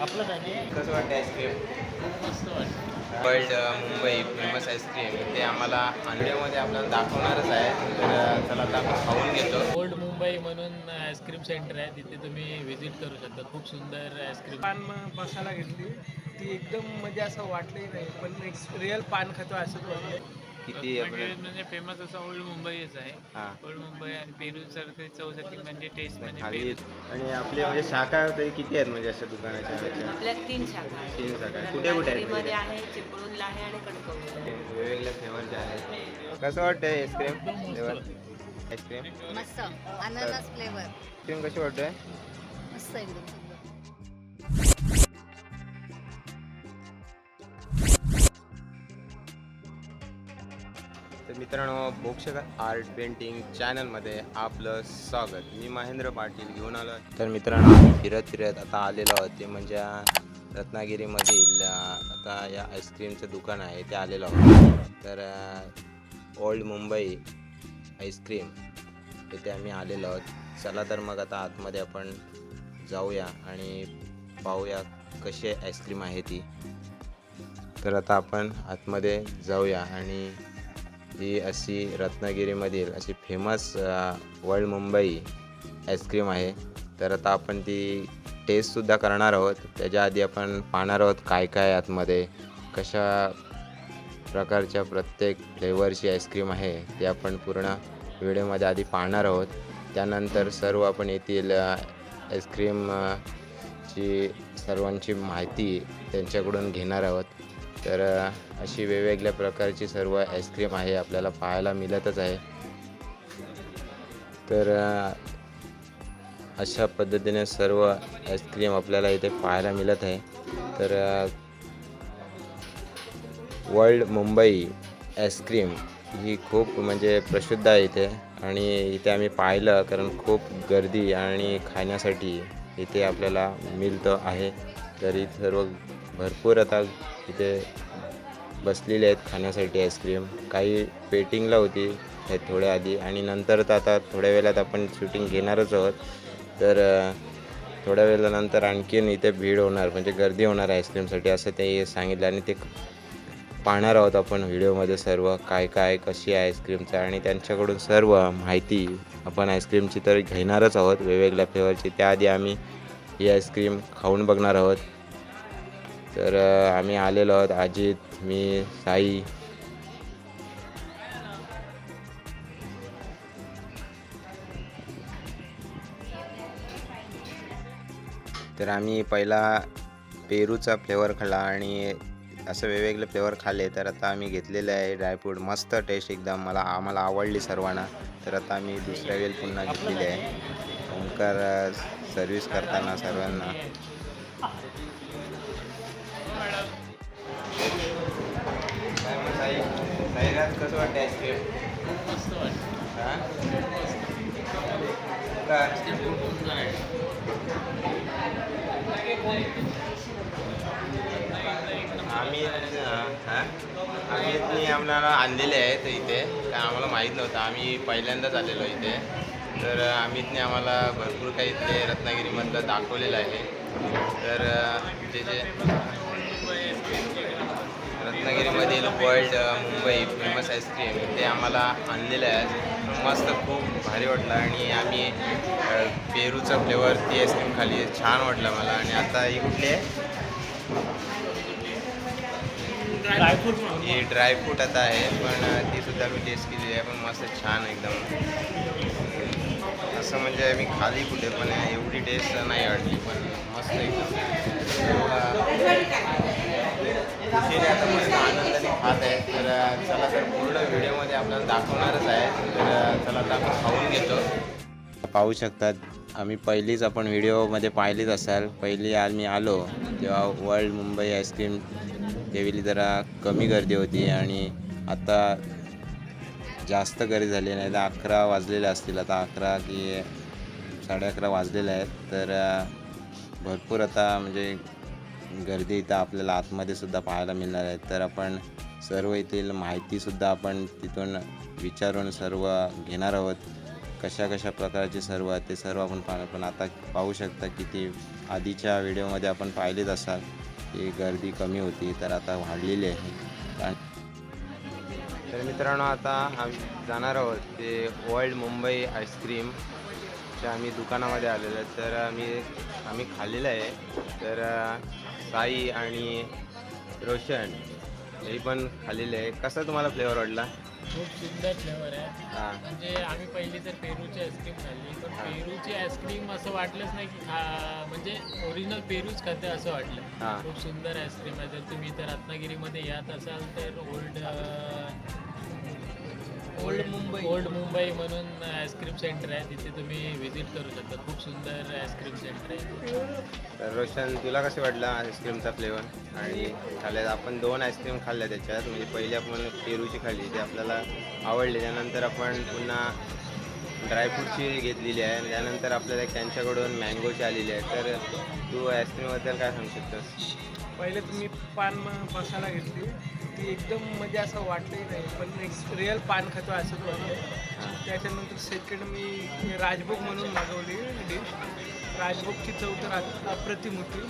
आपलं काय कसं वाटतं आईस्क्रीम मस्त वाटतं वर्ल्ड मुंबई फेमस आईस्क्रीम ते आम्हाला व्हिडिओमध्ये आपल्याला दाखवणारच आहे. तर चला आपण खाऊन घेतो. ओल्ड मुंबई म्हणून आईस्क्रीम सेंटर आहे. तिथे तुम्ही व्हिजिट करू शकता. खूप सुंदर आईस्क्रीम पान म- मसाला घेतली. ती एकदम म्हणजे असं वाटलंही नाही. पण एक रिअल पान खातो असंच वाटलं. किती म्हणजे फेमस असं ओल्ड मुंबईच आहे. हां. ओल्ड मुंबई आणि पेरू सर ते चौसाठी म्हणजे टेस्ट म्हणजे खाली पेरू. आणि आपले म्हणजे शाखा तरी किती आहेत म्हणजे अशा दुकानाच्या? आपल्या तीन शाखा आहेत. तीन शाखा आहेत. कुठे कुठे आहेत? मध्ये आहे चिपळूणला आहे आणि कणकवलीला वेगवेगळ्या फ्लेवरचे आहेत. कसं वाटतं आईस्क्रीम फ्लेवर आईस्क्रीम मस्त. अननस फ्लेवर आईस्क्रीम कशी वाटतंय? मस्त एकदम. तर मित्रांनो भोक्षक आर्ट पेंटिंग चॅनलमध्ये आपलं स्वागत. मी महेंद्र पाटील घेऊन आलो तर मित्रांनो आम्ही फिरत फिरत आता आलेलो आहोत. ते म्हणजे रत्नागिरीमधील आता या आईस्क्रीमचं दुकान आहे ते आलेलो आहोत. तर ओल्ड मुंबई आईस्क्रीम इथे आम्ही आलेलो आहोत. चला तर मग आता आतमध्ये आपण जाऊया आणि पाहूया कशी आईस्क्रीम आहे ती. तर आता आपण आतमध्ये जाऊया आणि ही अशी रत्नागिरीमधील अशी फेमस वर्ल्ड मुंबई आईस्क्रीम आहे. तर आता आपण ती टेस्टसुद्धा करणार आहोत. त्याच्या आधी आपण पाहणार आहोत काय काय आतमध्ये कशा प्रकारच्या प्रत्येक फ्लेवरची आईस्क्रीम आहे ते आपण पूर्ण व्हिडिओमध्ये आधी पाहणार आहोत. त्यानंतर सर्व आपण येथील आईस्क्रीमची सर्वांची माहिती त्यांच्याकडून घेणार आहोत. तर अशी वेगवेगळ्या प्रकारची सर्व आईस्क्रीम आहे आपल्याला पाहायला मिळतच आहे. तर अशा पद्धतीने सर्व आईस्क्रीम आपल्याला इथे पाहायला मिळत आहे. तर वर्ल्ड मुंबई आईस्क्रीम ही खूप म्हणजे प्रसिद्ध आहे इथे आणि इथे आम्ही पाहिलं कारण खूप गर्दी आणि खाण्यासाठी इथे आपल्याला मिळतं आहे. तरी सर्व भरपूर आता इथे बसलेले आहेत खाण्यासाठी आईस्क्रीम काही वेटिंगला होती हे थोड्या आधी आणि नंतर तर आता थोड्या वेळात आपण शूटिंग घेणारच आहोत. तर थोड्या वेळानंतर आणखीन इथे भीड होणार म्हणजे गर्दी होणार आईस्क्रीमसाठी असं ते सांगितलं आणि ते पाहणार आहोत आपण व्हिडिओमध्ये सर्व काय काय कशी आहे आईस्क्रीमचं आणि त्यांच्याकडून सर्व माहिती आपण आईस्क्रीमची तर घेणारच आहोत. वेगवेगळ्या फ्लेवरची त्याआधी आम्ही ही आईस्क्रीम खाऊन बघणार आहोत. तर आम्ही आलेलो आहोत अजित मी साई. तर आम्ही पहिला पेरूचा फ्लेवर खाल्ला आणि असं वेगवेगळे फ्लेवर खाल्ले तर आता आम्ही घेतलेले आहे ड्रायफ्रूट मस्त टेस्ट एकदम. मला आम्हाला आवडली सर्वांना. तर आता आम्ही दुसऱ्या वेळी पुन्हा घेतलेली आहे. ओंकार सर्विस करताना सर्वांना. वाटतं आईस्क्रीम मस्त आम्ही आम्ही आम्हाला आणलेले आहेत इथे. काय आम्हाला माहीत नव्हतं. आम्ही पहिल्यांदाच आलेलो इथे. तर आम्ही इथने आम्हाला भरपूर काही इथले रत्नागिरीमधलं दाखवलेलं आहे. तर ते जे रत्नागिरीमधील world Mumbai famous ice cream ते आम्हाला आणलेलं आहे. मस्त खूप भारी वाटलं. आणि आम्ही पेरूचा फ्लेवर ती आईस्क्रीम खाली छान वाटलं मला. आणि आता ही कुठली आहे? ड्रायफ्रूट ही ड्रायफ्रूट आता आहे पण ती सुद्धा मी टेस्ट केलेली आहे. पण मस्त छान एकदम. असं म्हणजे मी खाली कुठे पण एवढी टेस्ट नाही वाटली पण मस्त एकदम. खुशीने आता मस्त आनंदाने खात आहे. तर चला तर पूर्ण व्हिडिओमध्ये आपल्याला दाखवणारच आहे. तर चला आता आपण खाऊन घेतो. पाहू शकतात आम्ही पहिलीच आपण व्हिडिओमध्ये पाहिलीच असाल. पहिली आम्ही आलो तेव्हा वर्ल्ड मुंबई आईस्क्रीम देवीली जरा कमी गर्दी होती आणि आता जास्त गर्दी झाली नाही तर अकरा वाजलेले असतील. आता अकरा की साडे अकरा वाजलेले आहेत. तर भरपूर आता म्हणजे गर्दी इथं आपल्याला आतमध्ये सुद्धा पाहायला मिळणार आहे. तर आपण सर्व येथील माहितीसुद्धा आपण तिथून विचारून सर्व घेणार आहोत. कशा कशा प्रकारचे सर्व आहेत ते सर्व आपण पाहणार पण आता पाहू शकता की ते आधीच्या व्हिडिओमध्ये आपण पाहिलेच असाल की गर्दी कमी होती तर आता वाढलेली आहे. तर मित्रांनो आता आम्ही जाणार आहोत ते वर्ल्ड मुंबई आईस्क्रीमच्या आम्ही दुकानामध्ये आलेलं आहे. तर आम्ही आम्ही खाल्लेलं आहे. तर साई आणि रोशन हे पण खाल्लेले आहे कसा तुम्हाला फ्लेवर वाटला? खूप सुंदर फ्लेवर आहे. म्हणजे आम्ही पहिली तर पेरूची आईस्क्रीम खाल्ली. पण पेरूची आईस्क्रीम असं वाटलंच नाही की खा म्हणजे ओरिजिनल पेरूच खाते असं वाटलं. खूप सुंदर आईस्क्रीम आहे. जर तुम्ही इथं रत्नागिरीमध्ये यात असाल तर old old Mumbai. Old Mumbai म्हणून आईस्क्रीम सेंटर आहे. तिथे तुम्ही व्हिजिट करू शकता. खूप सुंदर आईस्क्रीम सेंटर आहे. तर रोशन तुला कसं वाटलं आईस्क्रीमचा फ्लेवर आणि खाल्ल्या आपण दोन आईस्क्रीम खाल्ल्या त्याच्यात. म्हणजे पहिले आपण पेरूची खाल्ली ती आपल्याला आवडली. त्यानंतर आपण पुन्हा ड्रायफ्रूटची घेतलेली आहे. आणि त्यानंतर आपल्याला एक त्यांच्याकडून मँगोची आलेली आहे. तर तू आईस्क्रीमबद्दल काय सांगू शकतोस? पहिले तुम्ही पान मसाला घेतली. ती एकदम म्हणजे असं वाटलंही नाही पण एक रिअल पान खातो असं वाटलं त्याच्यानंतर सेकंड मी राजभोग म्हणून मागवली डिश राजभोगची चव तर अप्रतिम होती.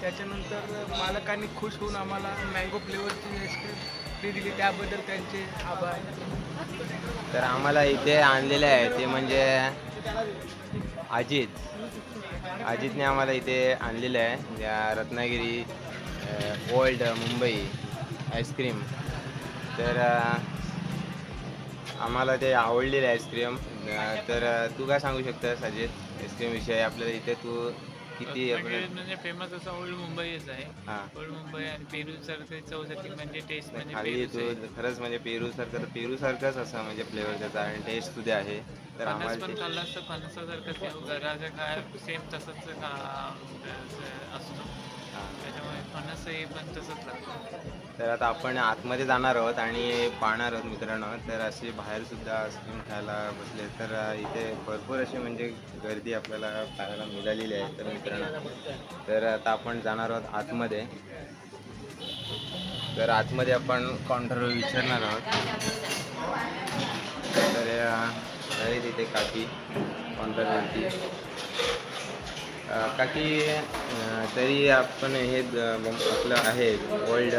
त्याच्यानंतर मालकांनी खुश होऊन आम्हाला मँगो फ्लेवरची आईस्क्रीम फ्री दिली. त्याबद्दल त्यांचे आभार. तर आम्हाला इथे आणलेले आहे ते म्हणजे अजित. अजितने आम्हाला इथे आणलेलं आहे. या रत्नागिरी ओल्ड मुंबई. आईस्क्रीम. तर आम्हाला ते आवडलेलं आईस्क्रीम. तर तू काय सांगू शकतोस अजित? आईस्क्रीमविषयी आपल्याला इथे तू किती म्हणजे फेमस असं ओल्ड मुंबईच आहे. हां. ओल्ड मुंबई आणि पेरू सारखे चवसाठी म्हणजे टेस्ट म्हणजे खाली पेरूच तू आहे. खरंच म्हणजे पेरू सारखं पेरू सारखंच असं म्हणजे फ्लेवर त्याचा आणि टेस्ट सुद्धा आहे. तर फणस आम्हाला पण ते- खाल्ला असतं फणसासारखंच आहे. घराच्या काय सेम तसंच असतो. हां. त्याच्यामुळे हे पण तसंच लागतं. तर आता आपण आतमध्ये जाणार आहोत आणि पाहणार आहोत मित्रांनो. तर असे बाहेर सुद्धा आईस्क्रीम खायला बसले. तर इथे भरपूर अशी म्हणजे गर्दी आपल्याला पाहायला मिळालेली आहे. तर मित्रांनो तर आता आपण जाणार आहोत आतमध्ये. तर आतमध्ये आपण काउंटरवर विचारणार आहोत. तर तिथे काकी काउंटरवरती काकी तरी आपण हे आपलं आहे ओल्ड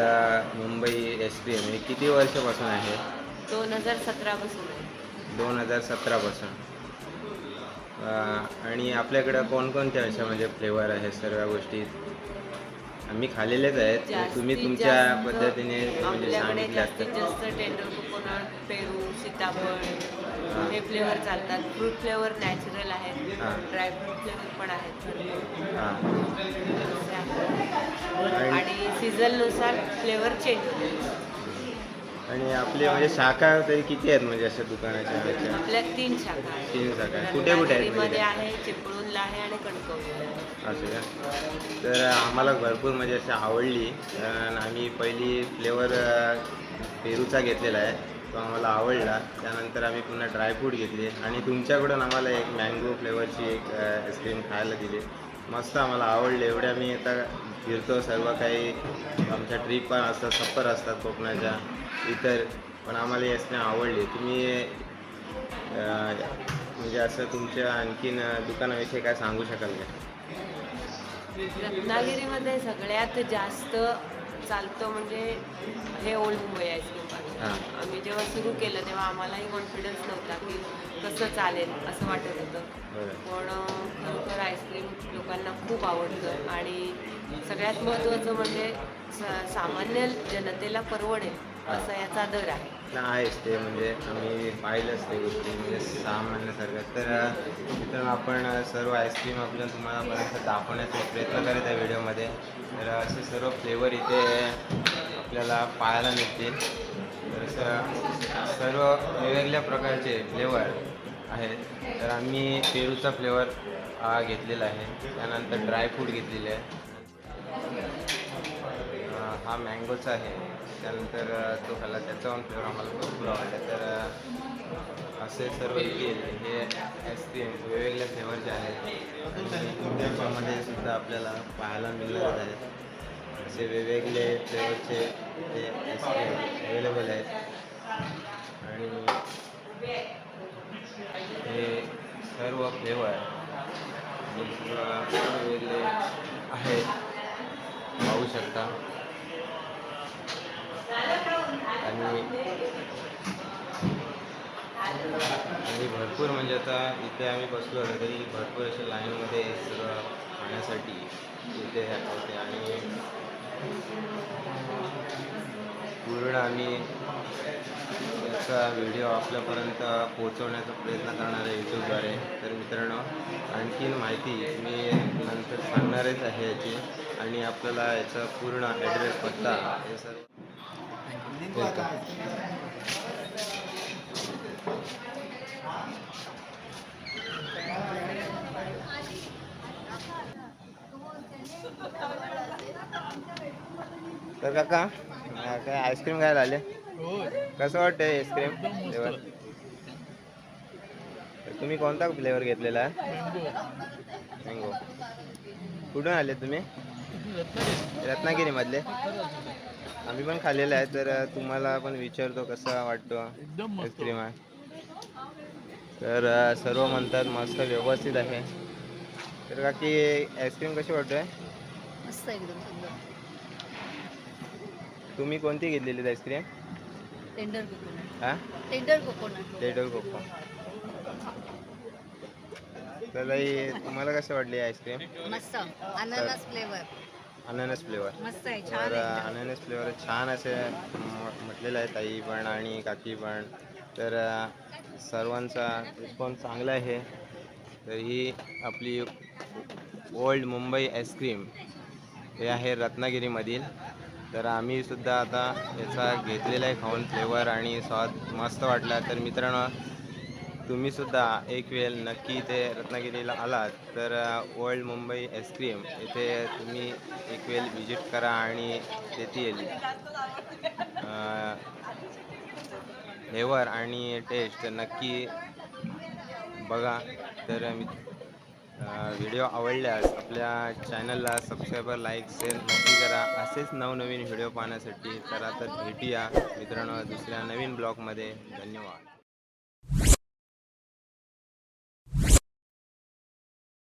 मुंबई आईस्क्रीम हे किती वर्षापासून आहे? दोन हजार सतरापासून दोन हजार सतरापासून आणि आपल्याकडं कोणकोणते अशा म्हणजे फ्लेवर आहे सर्व गोष्टी? आम्ही खाल्लेलेच आहेत तुम्ही तुमच्या पद्धतीने म्हणजे सांगितले. जास्त टेंडर कोकोनट पेरू सीताफळ हां. फ्लेवर चालतात फ्रूट फ्लेवर नॅचरल आहेत हां. ड्रायफ्रूट फ्लेवर पण आहेत भरपूर. हां. आणि सीझननुसार फ्लेवर चेंज होतो आणि आपले म्हणजे शाखा तरी किती आहेत म्हणजे अशा दुकानाच्या ह्याच्या? आपल्या तीन शाखा आहेत तीन शाखा आहेत. कुठे कुठे आहेत रत्नागिरीमध्ये म्हणजे? आहे चिपळूणला आहे आणि कणकवलीला आहे असं का तर आम्हाला भरपूर म्हणजे अशी आवडली कारण आम्ही पहिली फ्लेवर पेरूचा घेतलेला आहे तो आम्हाला आवडला. त्यानंतर आम्ही पुन्हा ड्रायफ्रूट घेतले आणि तुमच्याकडून आम्हाला एक मँगो फ्लेवरची एक आईस्क्रीम खायला दिली. मस्त आम्हाला आवडले. एवढे आम्ही आता फिरतो सर्व काही आमच्या ट्रीप पण असतात सफर असतात कोकणाच्या इतर. पण आम्हाला ही आईस्क्रीम आवडली. तुम्ही म्हणजे असं तुमच्या आणखीन दुकानाविषयी काय सांगू शकाल का? रत्नागिरीमध्ये सगळ्यात जास्त चालतं म्हणजे हे ओल्ड मुंबई आईस्क्रीम आम्ही जेव्हा सुरू केलं तेव्हा आम्हालाही कॉन्फिडन्स नव्हता की कसं चालेल असं वाटत होतं. पण खरोखर आईस्क्रीम लोकांना खूप आवडतं आणि सगळ्यात महत्त्वाचं म्हणजे सामान्य जनतेला परवडेल असा याचा दर आहे. आहेच. ते म्हणजे आम्ही पाहिलंच ते गोष्टी. म्हणजे सामान्यसारखं तर मित्रांनो आपण सर्व आईस्क्रीम आपल्या तुम्हाला दाखवण्याचा प्रयत्न करत आहे व्हिडिओमध्ये तर असे सर्व फ्लेवर इथे आपल्याला पाहायला मिळतील. तर सर्व वेगवेगळ्या प्रकारचे फ्लेवर आहेत. तर आम्ही पेरूचा फ्लेवर हा घेतलेला आहे. त्यानंतर ड्रायफ्रूट घेतलेले आहे. हा मँगोचा आहे. त्यानंतर तो खाला त्याचा पण फ्लेवर आम्हाला भरपूर आवडला. तर असे सर्व हे आईस्क्रीम वेगवेगळ्या फ्लेवरचे आहेत. आणि त्याच्यामध्ये सुद्धा आपल्याला पाहायला मिळणार आहेत. असे वेगवेगळे फ्लेवरचे ते आईस्क्रीम अवेलेबल आहेत. आणि हे सर्व फ्लेवर वेगवेगळे आहेत. पाहू शकता. आणि आणि भरपूर म्हणजे आता इथे आम्ही बसलो होतो तरी भरपूर अशा लाईनमध्ये सगळं खाण्यासाठी इथे होते आणि पूर्ण आम्ही याचा व्हिडिओ आपल्यापर्यंत पोहोचवण्याचा प्रयत्न करणार आहे यूट्यूबद्वारे तर मित्रांनो आणखीन माहिती मी नंतर सांगणारच आहे याची. आणि आपल्याला याचा पूर्ण ॲड्रेस पत्ता हे सर्व तर काका काय आईस्क्रीम खायला आले? कसं वाटतंय आईस्क्रीम फ्लेवर तुम्ही कोणता फ्लेवर घेतलेला? आहे मँगो कुठून आले तुम्ही? रत्नागिरीमधले. आम्ही पण खाल्लेलं आहे तर तुम्हाला पण विचारतो कसा वाटतो आईस्क्रीम आहे. तर सर्व म्हणतात मस्त व्यवस्थित आहे. तर काकी आईस्क्रीम कशी वाटतोय? मस्त एकदम. तुम्ही कोणती घेतलेली आईस्क्रीम? टेंडर कोकोनट हां? टेंडर कोकोनट कोको तर ताई, तुम्हाला कसं वाटली आईस्क्रीम? मस्त. अननस फ्लेवर अननस फ्लेवर मस्त आहे तर छान आहे. अननस फ्लेवर छान असे म- म्हटलेलं आहे ताई पण आणि काकी पण. तर अ, सर्वांचा रिस्पॉन्स चांगला आहे. तर ही आपली ओल्ड मुंबई आईस्क्रीम. हे आहे रत्नागिरीमधील. तर आम्ही सुद्धा आता याचा घेतलेला आहे खाऊन फ्लेवर आणि स्वाद मस्त वाटला. तर मित्रांनो तुम्ही सुद्धा एक वेळ नक्की इथे रत्नागिरीला आलात. तर ओल्ड मुंबई आईस्क्रीम इथे तुम्ही एक वेळ व्हिजिट करा आणि तेथील फ्लेवर आणि टेस्ट नक्की बघा. तर मी व्हिडिओ आवडल्यास आपल्या चॅनलला सबस्क्राईबर लाईक शेअर नक्की करा. असेच नवनवीन व्हिडिओ पाहण्यासाठी चला तर भेटूया मित्रांनो दुसऱ्या नवीन ब्लॉगमध्ये धन्यवाद.